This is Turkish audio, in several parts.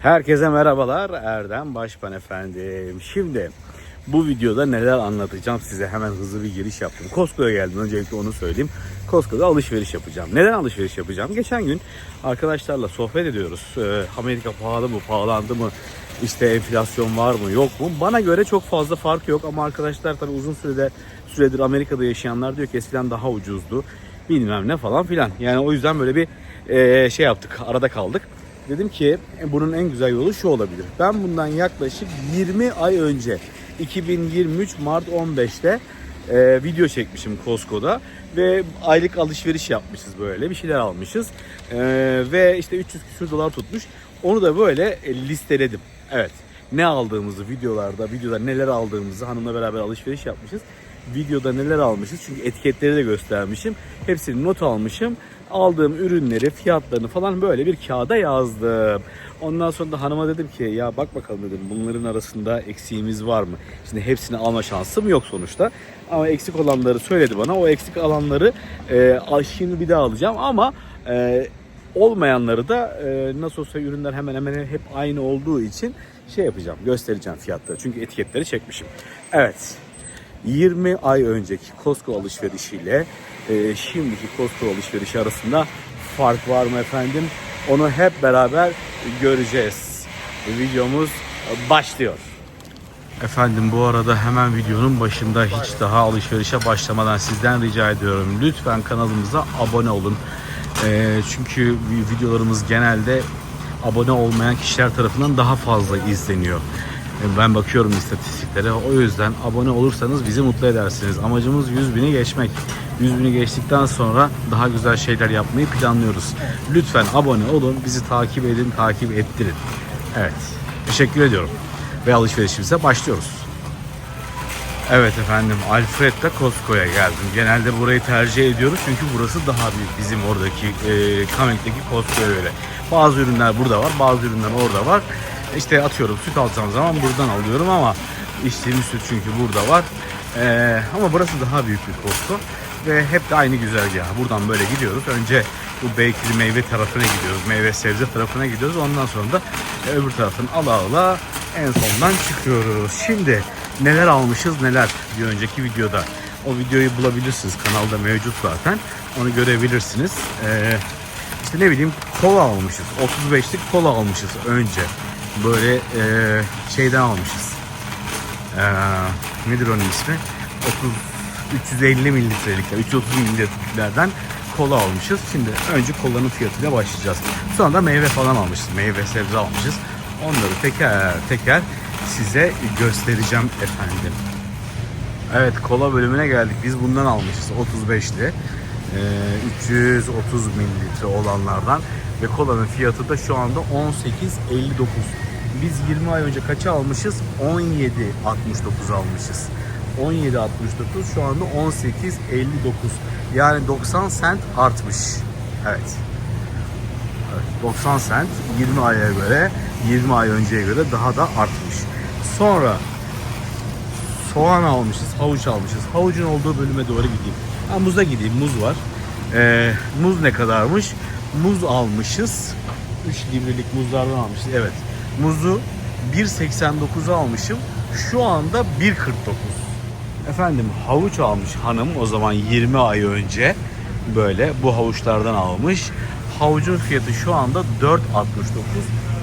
Herkese merhabalar. Erdem Başpan efendim. Şimdi bu videoda neler anlatacağım size hemen hızlı bir giriş yaptım. Costco'ya geldim. Öncelikle onu söyleyeyim. Costco'da alışveriş yapacağım. Neden alışveriş yapacağım? Geçen gün arkadaşlarla sohbet ediyoruz. Ee, Amerika pahalı mı, pahalandı mı? İşte enflasyon var mı, yok mu? Bana göre çok fazla fark yok ama arkadaşlar tabii uzun sürede süredir Amerika'da yaşayanlar diyor ki eskiden daha ucuzdu. Bilmem ne falan filan. Yani o yüzden böyle bir e, şey yaptık, arada kaldık. Dedim ki e, bunun en güzel yolu şu olabilir. Ben bundan yaklaşık 20 ay önce 2023 Mart 15'te e, video çekmişim Costco'da ve aylık alışveriş yapmışız böyle bir şeyler almışız E, ve işte 300 küsur dolar tutmuş. Onu da böyle e, listeledim. Evet ne aldığımızı videolarda videoda neler aldığımızı hanımla beraber alışveriş yapmışız. Videoda neler almışız çünkü etiketleri de göstermişim. Hepsini not almışım. Aldığım ürünleri, fiyatlarını falan böyle bir kağıda yazdım. Ondan sonra da hanıma dedim ki ya bak bakalım dedim bunların arasında eksiğimiz var mı? Şimdi hepsini alma şansım yok sonuçta. Ama eksik olanları söyledi bana. O eksik alanları e, şimdi bir daha alacağım ama e, olmayanları da e, nasıl olsa ürünler hemen hemen hep aynı olduğu için şey yapacağım göstereceğim fiyatları. Çünkü etiketleri çekmişim. Evet 20 ay önceki Costco alışverişiyle e, şimdiki Costco alışverişi arasında fark var mı efendim? Onu hep beraber göreceğiz. Videomuz başlıyor. Efendim bu arada hemen videonun başında hiç daha alışverişe başlamadan sizden rica ediyorum. Lütfen kanalımıza abone olun. E, çünkü videolarımız genelde abone olmayan kişiler tarafından daha fazla izleniyor. E, Ben bakıyorum istatistiklere. O yüzden abone olursanız bizi mutlu edersiniz. Amacımız 100 bini geçmek. 100 bini geçtikten sonra daha güzel şeyler yapmayı planlıyoruz. Lütfen abone olun, bizi takip edin, takip ettirin. Evet, teşekkür ediyorum. Ve alışverişimize başlıyoruz. Evet efendim Alfred'de Costco'ya geldim. Genelde burayı tercih ediyoruz çünkü burası daha büyük bizim oradaki e, Kamek'teki Costco'ya göre. Bazı ürünler burada var, bazı ürünler orada var. İşte atıyorum süt alacağım zaman buradan alıyorum ama içtiğimiz süt çünkü burada var. E, ama burası daha büyük bir Costco ve hep de aynı güzergah. Buradan böyle gidiyoruz. Önce bu bakery meyve tarafına gidiyoruz. Meyve sebze tarafına gidiyoruz. Ondan sonra da e, öbür tarafın ala ala en sondan çıkıyoruz. Şimdi neler almışız neler bir önceki videoda. O videoyu bulabilirsiniz. Kanalda mevcut zaten. Onu görebilirsiniz. Ee, işte ne bileyim kola almışız. 35'lik kola almışız önce. Böyle e, şeyden almışız. Ee, nedir onun ismi? 30 350 mililitrelik, 330 mililitreliklerden kola almışız. Şimdi önce kolanın fiyatıyla başlayacağız. Sonra da meyve falan almışız. Meyve sebze almışız. Onları teker teker size göstereceğim efendim. Evet kola bölümüne geldik. Biz bundan almışız 35'li. Ee, 330 mililitre olanlardan ve kolanın fiyatı da şu anda 18.59. Biz 20 ay önce kaça almışız? 17.69 almışız. 17.69 şu anda 18.59. Yani 90 sent artmış. Evet. Evet, 90 sent 20 aya göre 20 ay önceye göre daha da artmış. Sonra soğan almışız, havuç almışız. Havucun olduğu bölüme doğru gideyim. Ha, muza gideyim, muz var. Ee, muz ne kadarmış? Muz almışız. 3 librelik muzlardan almışız. Evet. Muzu 1.89'a almışım. Şu anda 1.49. Efendim havuç almış hanım o zaman 20 ay önce böyle bu havuçlardan almış. Havucun fiyatı şu anda 4.69.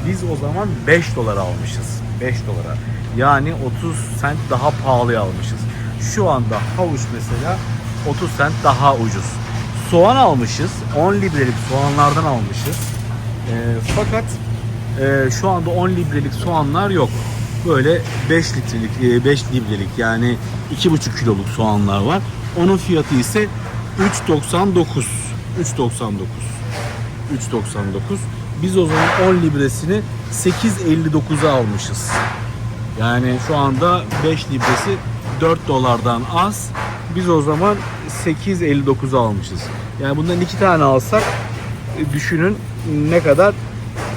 Biz o zaman 5 dolar almışız. 5 dolara. Yani 30 sent daha pahalıya almışız. Şu anda havuç mesela 30 sent daha ucuz. Soğan almışız. 10 librelik soğanlardan almışız. Ee, fakat e, şu anda 10 librelik soğanlar yok. Böyle 5 litrelik, 5 librelik yani 2,5 kiloluk soğanlar var. Onun fiyatı ise 3.99. 3.99. 3.99. Biz o zaman 10 libresini 8.59'a almışız. Yani şu anda 5 libresi 4 dolardan az. Biz o zaman 8.59'a almışız. Yani bundan iki tane alsak e, düşünün ne kadar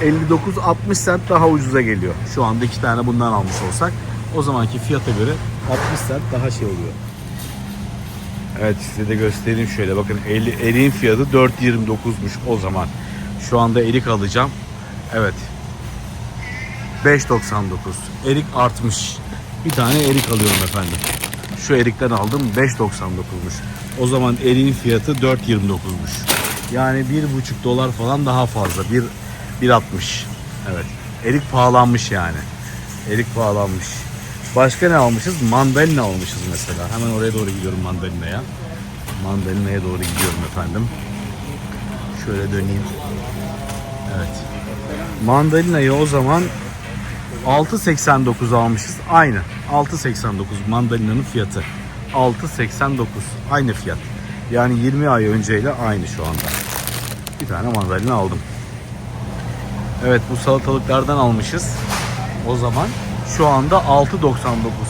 59-60 sent daha ucuza geliyor. Şu anda iki tane bundan almış olsak o zamanki fiyata göre 60 sent daha şey oluyor. Evet size de göstereyim şöyle bakın eri- eriğin fiyatı 4.29'muş o zaman. Şu anda erik alacağım. Evet. 5.99. Erik artmış. Bir tane erik alıyorum efendim. Şu erikten aldım 5.99'muş. O zaman eriğin fiyatı 4.29'muş. Yani 1.5 dolar falan daha fazla. 1 1.60. Evet. Erik pahalanmış yani. Erik pahalanmış. Başka ne almışız? Mandalina almışız mesela. Hemen oraya doğru gidiyorum mandalinaya. Mandalinaya doğru gidiyorum efendim. Şöyle döneyim. Evet. Mandalinayı o zaman 6.89 almışız. Aynı. 6.89 mandalinanın fiyatı. 6.89 aynı fiyat. Yani 20 ay önceyle aynı şu anda. Bir tane mandalina aldım. Evet bu salatalıklardan almışız. O zaman şu anda 6.99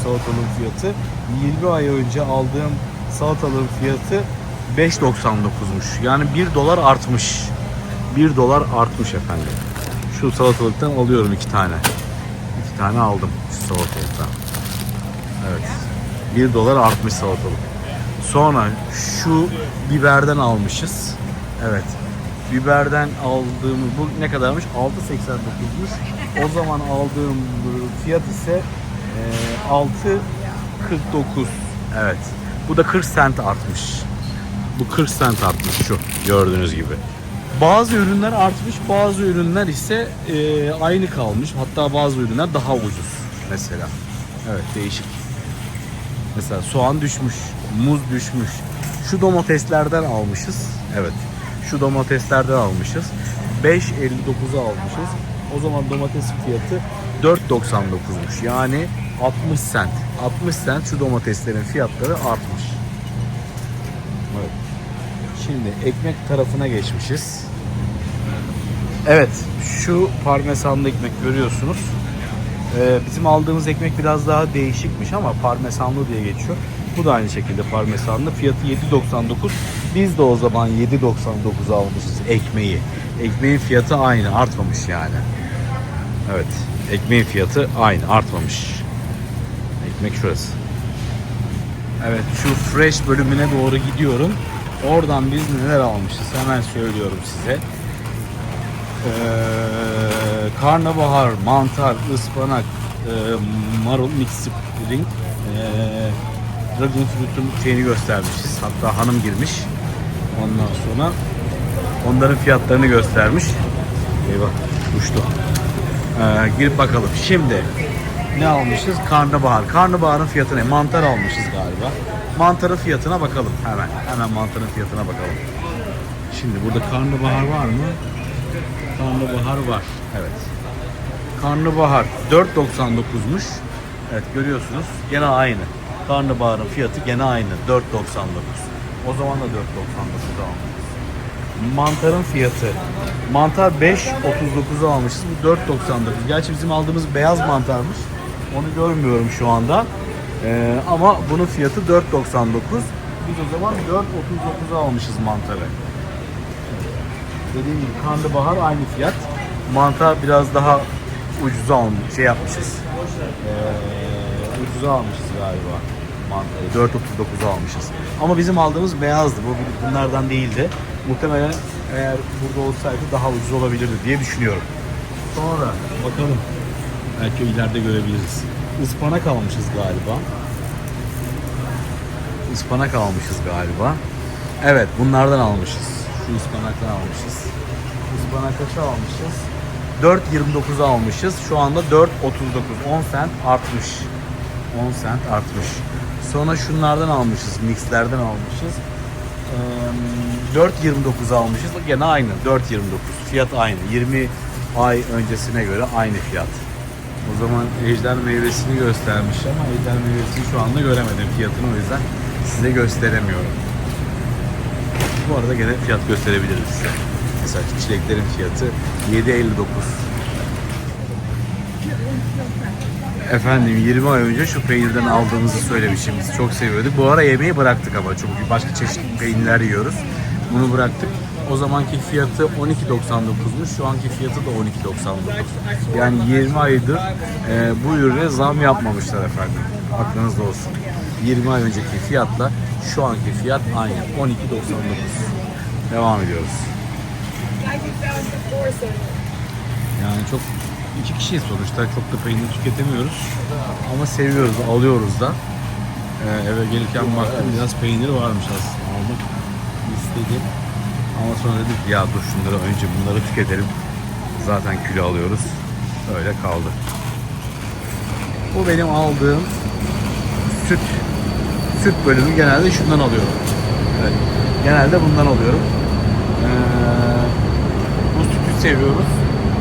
salatalığın fiyatı. 20 ay önce aldığım salatalığın fiyatı 5.99'muş. Yani 1 dolar artmış. 1 dolar artmış efendim. Şu salatalıktan alıyorum iki tane. İki tane aldım salatalıktan. Evet. 1 dolar artmış salatalık. Sonra şu biberden almışız. Evet. Biberden aldığımız bu ne kadarmış? 6.89'muş. O zaman aldığım fiyat ise e, 6.49. Evet. Bu da 40 sent artmış. Bu 40 sent artmış şu gördüğünüz gibi. Bazı ürünler artmış, bazı ürünler ise e, aynı kalmış. Hatta bazı ürünler daha ucuz mesela. Evet değişik. Mesela soğan düşmüş, muz düşmüş. Şu domateslerden almışız. Evet. Şu domateslerden almışız. 5.59'a almışız. O zaman domates fiyatı 4.99'muş. Yani 60 sent. 60 sent şu domateslerin fiyatları artmış. Evet. Şimdi ekmek tarafına geçmişiz. Evet, şu parmesanlı ekmek görüyorsunuz. Ee, bizim aldığımız ekmek biraz daha değişikmiş ama parmesanlı diye geçiyor. Bu da aynı şekilde parmesanlı. Fiyatı 7.99. Biz de o zaman 7.99 almışız ekmeği. Ekmeğin fiyatı aynı, artmamış yani. Evet, ekmeğin fiyatı aynı, artmamış. Ekmek şurası. Evet, şu fresh bölümüne doğru gidiyorum. Oradan biz neler almışız hemen söylüyorum size. Ee, karnabahar, mantar, ıspanak, e, marul, mixed pudding, e, dragon fruit'un şeyini göstermişiz. Hatta hanım girmiş. Ondan sonra onların fiyatlarını göstermiş. Eyvah uçtu. Ee, girip bakalım. Şimdi ne almışız? Karnabahar. Karnabaharın fiyatı ne? Mantar almışız galiba. Mantarın fiyatına bakalım hemen. Hemen mantarın fiyatına bakalım. Şimdi burada karnabahar var mı? Karnabahar var. Evet. Karnabahar 4.99'muş. Evet görüyorsunuz. Gene aynı. Karnabaharın fiyatı gene aynı. 4.99. O zaman da 4.99 almışız. Mantarın fiyatı. Mantar 5.39'a almışız. Bu 4.99. Gerçi bizim aldığımız beyaz mantarmış. Onu görmüyorum şu anda. Ee, ama bunun fiyatı 4.99. Biz o zaman 4.39'a almışız mantarı. Dediğim gibi karnabahar aynı fiyat. Mantar biraz daha ucuza almış, şey yapmışız. Ee, ucuza almışız galiba mantarı. 4.39'a almışız. Ama bizim aldığımız beyazdı. Bu bunlardan değildi. Muhtemelen eğer burada olsaydı daha ucuz olabilirdi diye düşünüyorum. Sonra bakalım. Belki ileride görebiliriz. Ispanak almışız galiba. Ispanak almışız galiba. Evet bunlardan almışız. Şu ıspanaktan almışız. Ispanak kaça almışız? 4.29'a almışız. Şu anda 4.39. 10 sent artmış. 10 sent artmış. Sonra şunlardan almışız. Mixlerden almışız. Ee, 4.29 almışız. Gene aynı. 4.29. Fiyat aynı. 20 ay öncesine göre aynı fiyat. O zaman ejder meyvesini göstermiş ama ejder meyvesini şu anda göremedim fiyatını o yüzden size gösteremiyorum. Bu arada gene fiyat gösterebiliriz size. Mesela çileklerin fiyatı 7.59. Efendim 20 ay önce şu peynirden aldığımızı söylemişim. Biz çok seviyorduk. Bu ara yemeği bıraktık ama çünkü başka çeşitli peynirler yiyoruz. Bunu bıraktık. O zamanki fiyatı 12.99'muş. Şu anki fiyatı da 12.99. Yani 20 aydır e, bu ürüne zam yapmamışlar efendim. Aklınızda olsun. 20 ay önceki fiyatla şu anki fiyat aynı. 12.99. Devam ediyoruz. Yani çok İki kişiyiz sonuçta. Çok da peynir tüketemiyoruz. Ama seviyoruz, alıyoruz da. Ee, eve gelirken baktım biraz peynir varmış aslında. Almak istedim. Ama sonra dedik ya dur şunları önce bunları tüketelim. Zaten kilo alıyoruz. Öyle kaldı. Bu benim aldığım süt süt bölümü genelde şundan alıyorum. Evet. Genelde bundan alıyorum. Ee, bu sütü seviyoruz.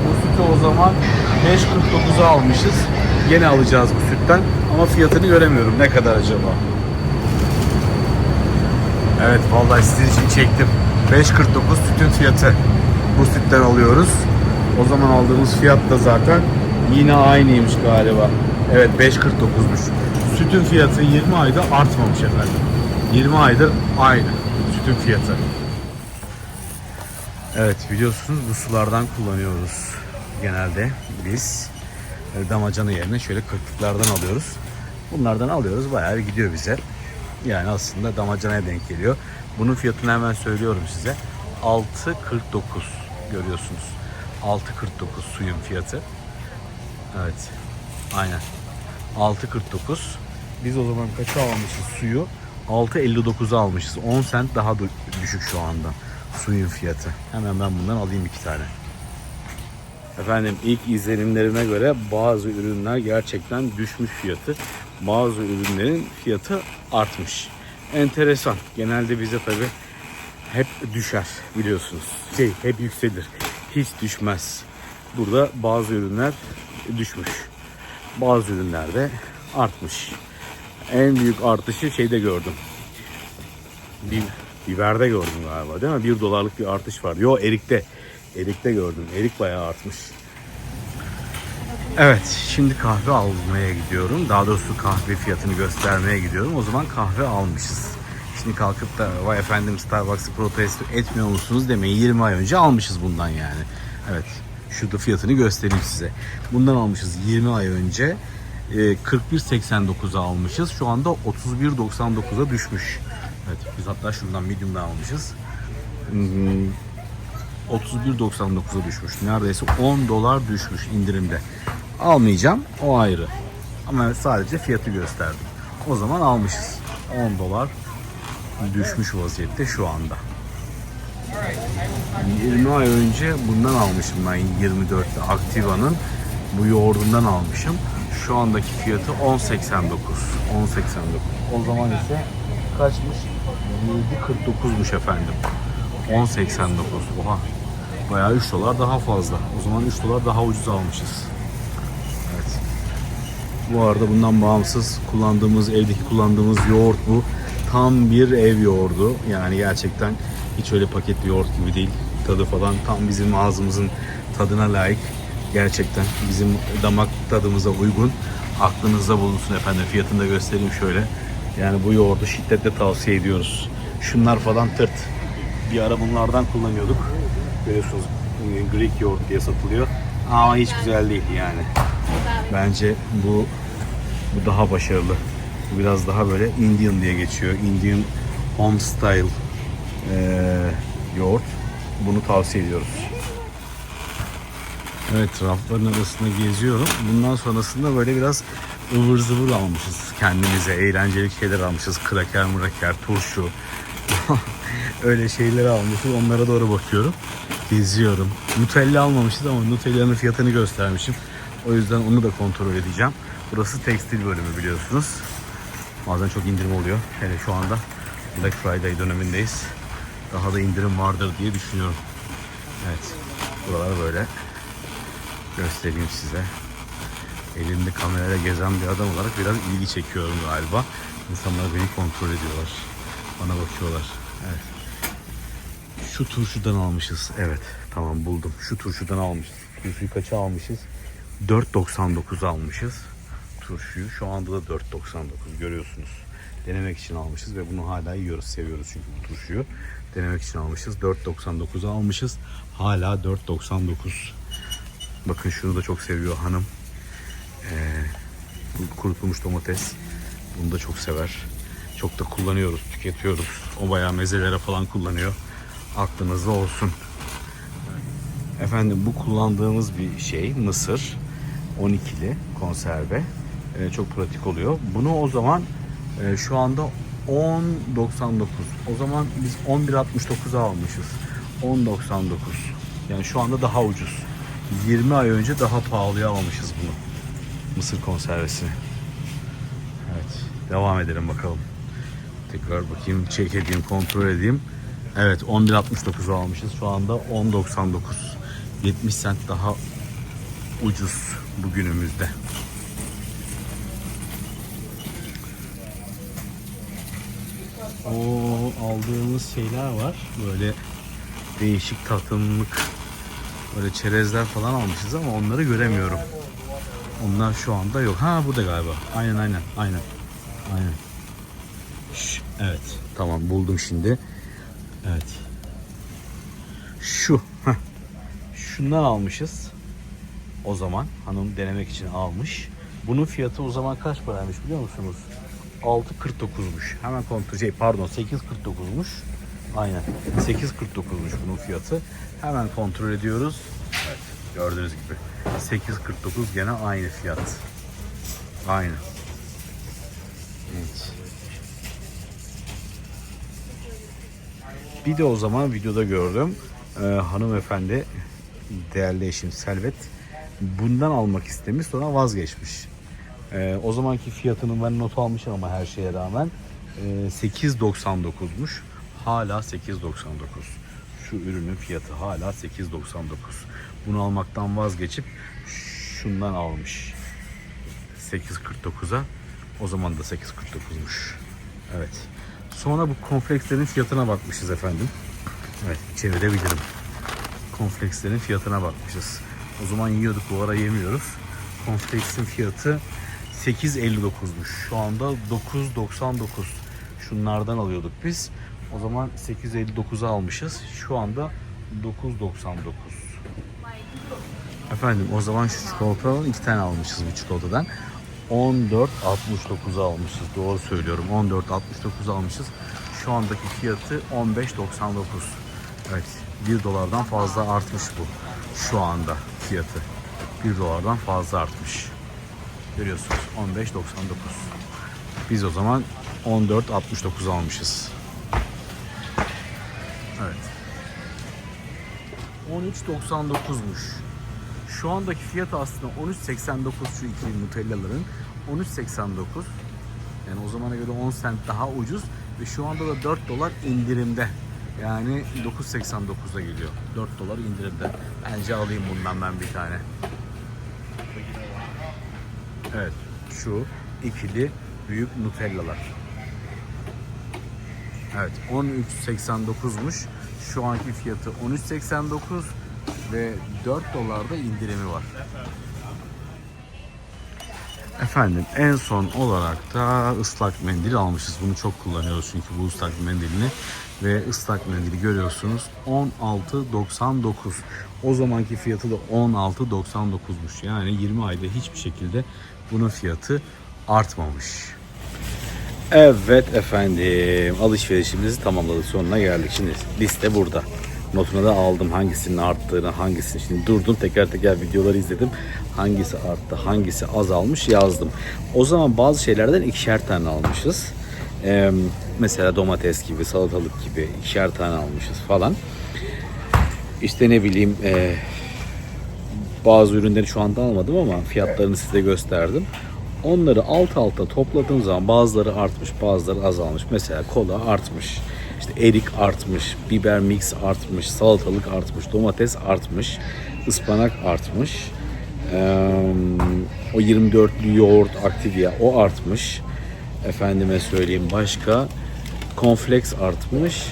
Bu sütü o zaman 5.49'a almışız. Yine alacağız bu sütten ama fiyatını göremiyorum. Ne kadar acaba? Evet vallahi sizin için çektim. 5.49 sütün fiyatı. Bu sütten alıyoruz. O zaman aldığımız fiyat da zaten yine aynıymış galiba. Evet 5.49'muş. Sütün fiyatı 20 ayda artmamış efendim. 20 aydır aynı sütün fiyatı. Evet biliyorsunuz bu sulardan kullanıyoruz genelde biz. E, Damacana yerine şöyle kırklıklardan alıyoruz. Bunlardan alıyoruz bayağı bir gidiyor bize. Yani aslında damacanaya denk geliyor. Bunun fiyatını hemen söylüyorum size. 6.49 görüyorsunuz. 6.49 suyun fiyatı. Evet. Aynen. 6.49. Biz o zaman kaça almışız suyu? 6.59'a almışız. 10 sent daha dü- düşük şu anda suyun fiyatı. Hemen ben bundan alayım iki tane. Efendim ilk izlenimlerime göre bazı ürünler gerçekten düşmüş fiyatı. Bazı ürünlerin fiyatı artmış. Enteresan. Genelde bize tabi hep düşer biliyorsunuz. Şey hep yükselir. Hiç düşmez. Burada bazı ürünler düşmüş. Bazı ürünlerde artmış. En büyük artışı şeyde gördüm. Bir biberde gördüm galiba değil mi? Bir dolarlık bir artış var. Yo erikte. Erikte gördüm. Erik bayağı artmış. Evet, şimdi kahve almaya gidiyorum. Daha doğrusu kahve fiyatını göstermeye gidiyorum. O zaman kahve almışız. Şimdi kalkıp da vay efendim Starbucks'ı protesto etmiyor musunuz demeyin. 20 ay önce almışız bundan yani. Evet, şurada fiyatını göstereyim size. Bundan almışız 20 ay önce. Ee, 41.89'a almışız. Şu anda 31.99'a düşmüş. Evet, biz hatta şundan medium'dan almışız. Hmm, 31.99'a düşmüş. Neredeyse 10 dolar düşmüş indirimde. Almayacağım o ayrı. Ama sadece fiyatı gösterdim. O zaman almışız. 10 dolar düşmüş vaziyette şu anda. 20 ay önce bundan almışım ben 24'te Activa'nın bu yoğurdundan almışım. Şu andaki fiyatı 10.89. 10.89. O zaman ise kaçmış? 7.49'muş efendim. 10.89. Oha. Bayağı 3 dolar daha fazla. O zaman 3 dolar daha ucuz almışız. Evet. Bu arada bundan bağımsız kullandığımız, evdeki kullandığımız yoğurt bu. Tam bir ev yoğurdu. Yani gerçekten hiç öyle paketli yoğurt gibi değil. Tadı falan tam bizim ağzımızın tadına layık. Gerçekten bizim damak tadımıza uygun. Aklınızda bulunsun efendim. Fiyatını da göstereyim şöyle. Yani bu yoğurdu şiddetle tavsiye ediyoruz. Şunlar falan tırt. Bir ara bunlardan kullanıyorduk. Görüyorsunuz e, Greek yoğurt diye satılıyor. Ama hiç güzel değil yani. Bence bu bu daha başarılı. Bu biraz daha böyle Indian diye geçiyor. Indian home style eee, yoğurt. Bunu tavsiye ediyoruz. Evet rafların arasında geziyorum. Bundan sonrasında böyle biraz ıvır zıvır almışız kendimize. Eğlenceli şeyler almışız. Kraker mraker, turşu. Öyle şeyler almışız. Onlara doğru bakıyorum. Geziyorum. Nutella almamışız ama Nutella'nın fiyatını göstermişim. O yüzden onu da kontrol edeceğim. Burası tekstil bölümü biliyorsunuz. Bazen çok indirim oluyor. Hele şu anda Black Friday dönemindeyiz. Daha da indirim vardır diye düşünüyorum. Evet. Buralar böyle göstereyim size. Elimde kamerayla gezen bir adam olarak biraz ilgi çekiyorum galiba. İnsanlar beni kontrol ediyorlar. Bana bakıyorlar. Evet. Şu turşudan almışız. Evet tamam buldum. Şu turşudan almışız. Turşuyu kaça almışız? 4.99 almışız turşuyu. Şu anda da 4.99 görüyorsunuz. Denemek için almışız ve bunu hala yiyoruz. Seviyoruz çünkü bu turşuyu. Denemek için almışız. 4.99 almışız. Hala 4.99. Bakın şunu da çok seviyor hanım. Ee, kurutulmuş domates. Bunu da çok sever. Çok da kullanıyoruz, tüketiyoruz. O bayağı mezelere falan kullanıyor. Aklınızda olsun. Efendim bu kullandığımız bir şey mısır 12'li konserve. Ee, çok pratik oluyor. Bunu o zaman e, şu anda 10.99. O zaman biz 11.69'a almışız. 10.99. Yani şu anda daha ucuz. 20 ay önce daha pahalıya almışız bunu. Mısır konservesini. Evet. Devam edelim bakalım. Tekrar bakayım, check edeyim, kontrol edeyim. Evet 11.69'a almışız. Şu anda 10.99. 70 cent daha ucuz bugünümüzde. O aldığımız şeyler var. Böyle değişik tatımlık böyle çerezler falan almışız ama onları göremiyorum. Onlar şu anda yok. Ha burada galiba. Aynen aynen aynen. Aynen. Şş, evet. Tamam buldum şimdi. Evet. Şu. heh. Şundan almışız. O zaman hanım denemek için almış. Bunun fiyatı o zaman kaç paraymış biliyor musunuz? 6.49'muş. Hemen kontrol şey pardon 8.49'muş. Aynen. 8.49'muş bunun fiyatı. Hemen kontrol ediyoruz. Evet, gördüğünüz gibi. 8.49 gene aynı fiyat. Aynı. Evet. Bir de o zaman videoda gördüm. Ee, hanımefendi değerli eşim Selvet bundan almak istemiş sonra vazgeçmiş. Ee, o zamanki fiyatının ben not almışım ama her şeye rağmen e, 8.99'muş. Hala 8.99. Şu ürünün fiyatı hala 8.99. Bunu almaktan vazgeçip şundan almış. 8.49'a. O zaman da 8.49'muş. Evet. Sonra bu konflekslerin fiyatına bakmışız efendim. Evet çevirebilirim. Konflekslerin fiyatına bakmışız. O zaman yiyorduk bu ara yemiyoruz. Konfleksin fiyatı 8.59'muş. Şu anda 9.99. Şunlardan alıyorduk biz. O zaman 8.59'a almışız. Şu anda 9.99. Efendim o zaman şu çikolatadan iki tane almışız bu çikolatadan. 14.69'a almışız. Doğru söylüyorum. 14.69 almışız. Şu andaki fiyatı 15.99. Evet. 1 dolardan fazla artmış bu. Şu anda fiyatı. 1 dolardan fazla artmış. Görüyorsunuz 15.99. Biz o zaman 14.69 almışız. Evet. 13.99'muş. Şu andaki fiyatı aslında 13.89 şu iki Nutellaların. 13.89. Yani o zamana göre 10 cent daha ucuz ve şu anda da 4 dolar indirimde. Yani 9.89'a geliyor. 4 dolar indirimde. Bence alayım bundan ben bir tane. Evet. Şu ikili büyük Nutellalar. Evet 13.89'muş. Şu anki fiyatı 13.89 ve 4 dolarda indirimi var. Efendim en son olarak da ıslak mendil almışız. Bunu çok kullanıyoruz çünkü bu ıslak mendilini ve ıslak mendili görüyorsunuz 16.99. O zamanki fiyatı da 16.99'muş. Yani 20 ayda hiçbir şekilde bunun fiyatı artmamış. Evet efendim alışverişimizi tamamladık sonuna geldik. Şimdi liste burada. Notuna da aldım hangisinin arttığını, hangisini şimdi durdum tekrar tekrar videoları izledim. Hangisi arttı, hangisi azalmış yazdım. O zaman bazı şeylerden ikişer tane almışız. Ee, mesela domates gibi, salatalık gibi ikişer tane almışız falan. İşte ne bileyim e, bazı ürünleri şu anda almadım ama fiyatlarını size gösterdim. Onları alt alta topladığım zaman bazıları artmış, bazıları azalmış. Mesela kola artmış, işte erik artmış, biber mix artmış, salatalık artmış, domates artmış, ıspanak artmış. Ee, o 24'lü yoğurt Activia o artmış. Efendime söyleyeyim başka konfleks artmış,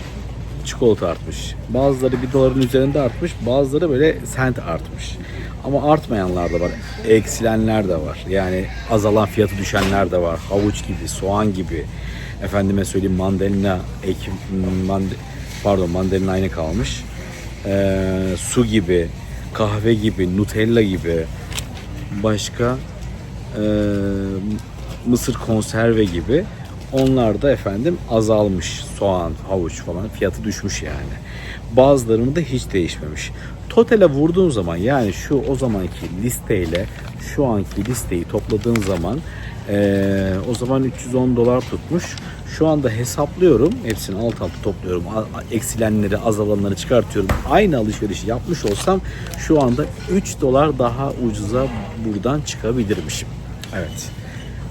çikolata artmış. Bazıları bir doların üzerinde artmış, bazıları böyle sent artmış. Ama artmayanlar da var, eksilenler de var. Yani azalan fiyatı düşenler de var. Havuç gibi, soğan gibi. Efendime söyleyeyim mandalina, ekim, mand pardon mandalina aynı kalmış. Ee, su gibi, kahve gibi, nutella gibi. Başka e, mısır konserve gibi. Onlar da efendim azalmış. Soğan, havuç falan fiyatı düşmüş yani. Bazılarının da hiç değişmemiş. totale vurduğun zaman yani şu o zamanki listeyle şu anki listeyi topladığın zaman eee, o zaman 310 dolar tutmuş. Şu anda hesaplıyorum. Hepsini alt alta topluyorum. Eksilenleri, azalanları çıkartıyorum. Aynı alışverişi yapmış olsam şu anda 3 dolar daha ucuza buradan çıkabilirmişim. Evet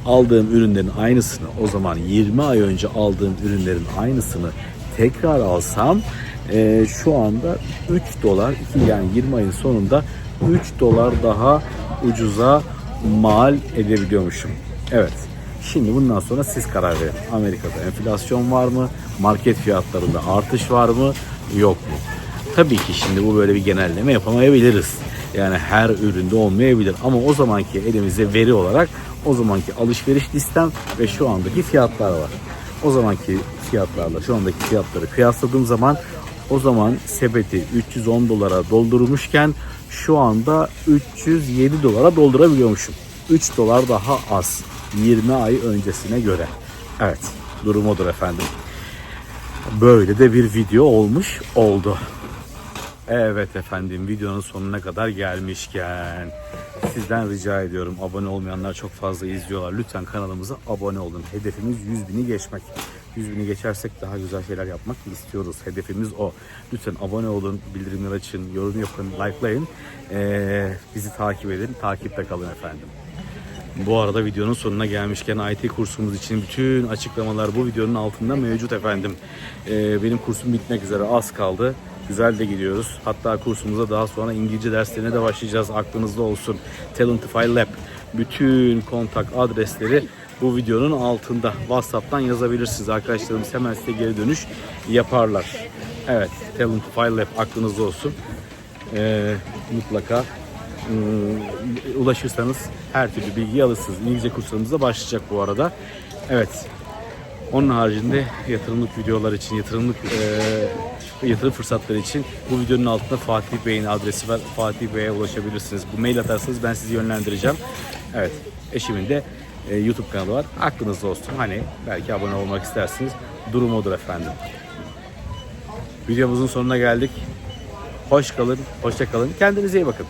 aldığım ürünlerin aynısını o zaman 20 ay önce aldığım ürünlerin aynısını tekrar alsam e, şu anda 3 dolar yani 20 ayın sonunda 3 dolar daha ucuza mal edebiliyormuşum. Evet. Şimdi bundan sonra siz karar verin. Amerika'da enflasyon var mı? Market fiyatlarında artış var mı? Yok mu? Tabii ki şimdi bu böyle bir genelleme yapamayabiliriz. Yani her üründe olmayabilir ama o zamanki elimizde veri olarak o zamanki alışveriş listem ve şu andaki fiyatlar var. O zamanki fiyatlarla şu andaki fiyatları kıyasladığım zaman o zaman sepeti 310 dolara doldurmuşken şu anda 307 dolara doldurabiliyormuşum. 3 dolar daha az 20 ay öncesine göre. Evet durum odur efendim. Böyle de bir video olmuş oldu. Evet efendim videonun sonuna kadar gelmişken sizden rica ediyorum abone olmayanlar çok fazla izliyorlar. Lütfen kanalımıza abone olun. Hedefimiz 100 bini geçmek. 100 bini geçersek daha güzel şeyler yapmak istiyoruz. Hedefimiz o. Lütfen abone olun, bildirimleri açın, yorum yapın, likelayın. Ee, bizi takip edin, takipte kalın efendim. Bu arada videonun sonuna gelmişken IT kursumuz için bütün açıklamalar bu videonun altında mevcut efendim. Ee, benim kursum bitmek üzere az kaldı. Güzel de gidiyoruz. Hatta kursumuza daha sonra İngilizce derslerine de başlayacağız. Aklınızda olsun. Talentify Lab. Bütün kontak adresleri bu videonun altında. WhatsApp'tan yazabilirsiniz. Arkadaşlarımız hemen size geri dönüş yaparlar. Evet, Talentify Lab aklınızda olsun. Ee, mutlaka ıı, ulaşırsanız her türlü bilgiyi alırsınız. İngilizce kurslarımız da başlayacak bu arada. Evet. Onun haricinde yatırımlık videolar için, yatırımlık e, yatırım fırsatları için bu videonun altında Fatih Bey'in adresi var. Fatih Bey'e ulaşabilirsiniz. Bu mail atarsanız ben sizi yönlendireceğim. Evet. Eşimin de e, YouTube kanalı var. Aklınızda olsun. Hani belki abone olmak istersiniz. Durum odur efendim. Videomuzun sonuna geldik. Hoş kalın, hoşça kalın. Kendinize iyi bakın.